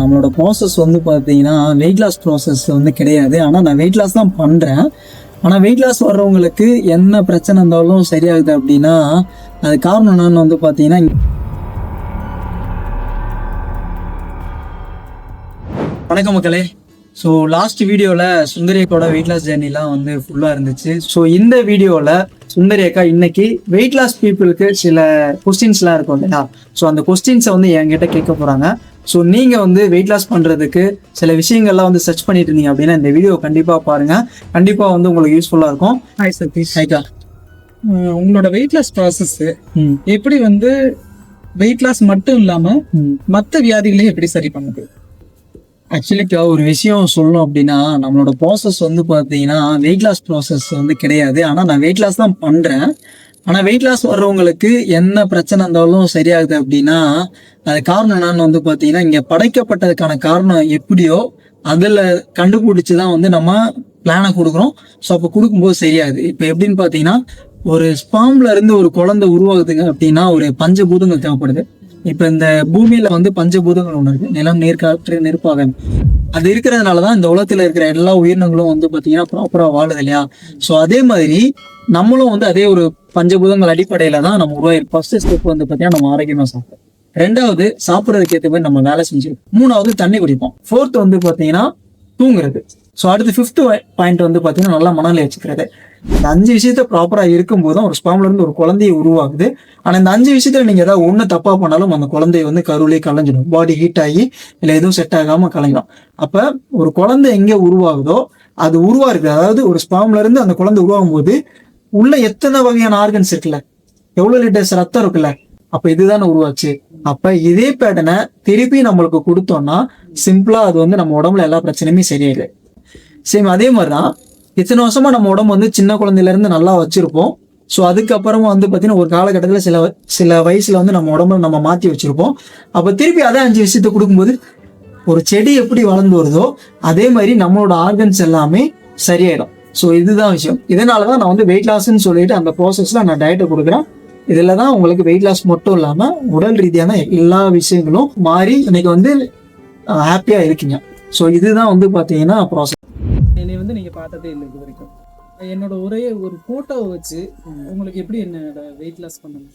நம்மளோட ப்ராசஸ் வந்து பார்த்தீங்கன்னா வெயிட் லாஸ் ப்ராசஸ் வந்து கிடையாது. ஆனால் நான் வெயிட் லாஸ் தான் பண்ணுறேன் ஆனால் வெயிட் லாஸ் வர்றவங்களுக்கு என்ன பிரச்சனை இருந்தாலும் சரியாகுது அப்படின்னா அது காரணம் என்னன்னு வந்து பார்த்தீங்கன்னா வணக்கம் மக்களே. ஸோ லாஸ்ட் வீடியோவில் சுந்தரியக்கோட வெயிட் லாஸ் ஜேர்னிலாம் வந்து ஃபுல்லாக இருந்துச்சு. ஸோ இந்த வீடியோவில் சுந்தரி அக்கா இன்னைக்கு வெயிட் லாஸ் பீப்புளுக்கு சில கொஸ்டின்ஸ்லாம் இருக்கும் இல்லையா? ஸோ அந்த கொஸ்டின்ஸை வந்து என்கிட்ட கேட்க போகிறாங்க ஸோ நீங்கள் வந்து வெயிட் லாஸ் பண்ணுறதுக்கு சில விஷயங்கள்லாம் வந்து சர்ச் பண்ணிட்டு இருந்தீங்க அப்படின்னா இந்த வீடியோ கண்டிப்பாக பாருங்கள் கண்டிப்பாக வந்து உங்களுக்கு யூஸ்ஃபுல்லாக இருக்கும். ஹாய் சதீஷ் ஹைக்கா உங்களோட வெயிட் லாஸ் ப்ராசஸ் ம் எப்படி வந்து வெயிட் லாஸ் மட்டும் இல்லாம ம் மத்த வியாதிகளையும் எப்படி சரி பண்ணுது? ஆக்சுவலிக்கா ஒரு விஷயம் சொல்லணும் அப்படின்னா நம்மளோட ப்ராசஸ் வந்து பார்த்தீங்கன்னா வெயிட் லாஸ் ப்ராசஸ் வந்து கிடையாது. ஆனால் நான் வெயிட் லாஸ் தான் பண்ணுறேன் ஆனால் வெயிட் லாஸ் வர்றவங்களுக்கு என்ன பிரச்சனை இருந்தாலும் சரியாகுது அப்படின்னா அது காரணம் என்னன்னு வந்து பார்த்தீங்கன்னா இங்கே படைக்கப்பட்டதுக்கான காரணம் எப்படியோ அதில் கண்டுபிடிச்சி தான் வந்து நம்ம பிளானை கொடுக்குறோம். ஸோ அப்போ கொடுக்கும்போது சரியாகுது இப்போ எப்படின்னு பார்த்தீங்கன்னா ஒரு ஸ்பாம்ல இருந்து ஒரு குழந்தை உருவாகுதுங்க அப்படின்னா ஒரு பஞ்சபூதங்கள் தேவைப்படுது. இப்போ இந்த பூமியில வந்து பஞ்சபூதங்கள் ஒன்று இருக்கு. நிலம் நீர் காற்று நெருப்பாக அது இருக்கிறதுனால தான் இந்த உலகத்தில் இருக்கிற எல்லா உயிரினங்களும் வந்து பாத்தீங்கன்னா ப்ராப்பரா வாழுது இல்லையா? ஸோ அதே மாதிரி நம்மளும் வந்து அதே ஒரு பஞ்சபூதங்கள் அடிப்படையில தான் நம்ம உருவாயிருக்கோம் ஃபர்ஸ்ட் ஸ்டெப் வந்து பார்த்தீங்கன்னா நம்ம ஆரோக்கியமாக சாப்பிடுறோம் ரெண்டாவது சாப்பிட்றதுக்கு ஏற்ற மாதிரி நம்ம வேலை செஞ்சிருக்கோம் மூணாவது தண்ணி குடிப்போம். ஃபோர்த் வந்து பாத்தீங்கன்னா தூங்குறது. ஸோ அடுத்து ஃபிஃப்த் பாயிண்ட் வந்து பாத்தீங்கன்னா நல்லா மனநிலை வச்சுக்கிறது. இந்த அஞ்சு விஷயத்த ப்ராப்பரா இருக்கும்போது தான் ஒரு ஸ்பாம்ல இருந்து ஒரு குழந்தைய உருவாகுது ஆனா இந்த அஞ்சு விஷயத்துல நீங்க ஏதாவது ஒண்ணு தப்பா பண்ணாலும் அந்த குழந்தைய வந்து கருவிலே கலைஞ்சிடும் பாடி ஹீட் ஆகி இல்ல எதுவும் செட் ஆகாம கலைஞ்சிடும் அப்ப ஒரு குழந்தை எங்க உருவாகுதோ அது உருவாகுது. அதாவது ஒரு ஸ்பாம்ல இருந்து அந்த குழந்தை உருவாகும் போது உள்ள எத்தனை வகையான ஆர்கன்ஸ் இருக்குல்ல? எவ்வளவு லிட்டர்ஸ் ரத்தம் இருக்குல்ல? அப்ப இதுதானே உருவாச்சு. அப்ப இதே பேட்டனை திருப்பி நம்மளுக்கு கொடுத்தோம்னா சிம்பிளா அது வந்து நம்ம உடம்புல எல்லா பிரச்சனையுமே சரியாயிடு சேம் அதே மாதிரிதான் இத்தனை வருஷமா நம்ம உடம்பு வந்து சின்ன குழந்தையில இருந்து நல்லா வச்சிருப்போம். ஸோ அதுக்கப்புறமா வந்து பார்த்தீங்கன்னா ஒரு காலகட்டத்தில் சில சில வயசுல வந்து நம்ம உடம்புல நம்ம மாற்றி வச்சிருப்போம். அப்போ திருப்பி அதே அஞ்சு விஷயத்த கொடுக்கும்போது ஒரு செடி எப்படி வளர்ந்து வருதோ அதே மாதிரி நம்மளோட ஆர்கன்ஸ் எல்லாமே சரியாயிடும். ஸோ இதுதான் விஷயம். இதனால தான் நான் வந்து வெயிட் லாஸ்ன்னு சொல்லிட்டு அந்த ப்ராசஸில் நான் டயட்டை கொடுக்குறேன். இதில் தான் உங்களுக்கு வெயிட் லாஸ் மட்டும் இல்லாமல் உடல் ரீதியான எல்லா விஷயங்களும் மாறி இன்னைக்கு வந்து ஹாப்பியாக இருக்கீங்க. ஸோ இதுதான் வந்து பார்த்தீங்கன்னா ப்ராசஸ் பார்த்ததே இல்லை இது வரைக்கும் என்னோட ஒரே ஒரு போட்டோவை வச்சு உங்களுக்கு எப்படி என்னோட வெயிட் லாஸ் பண்ணணும்?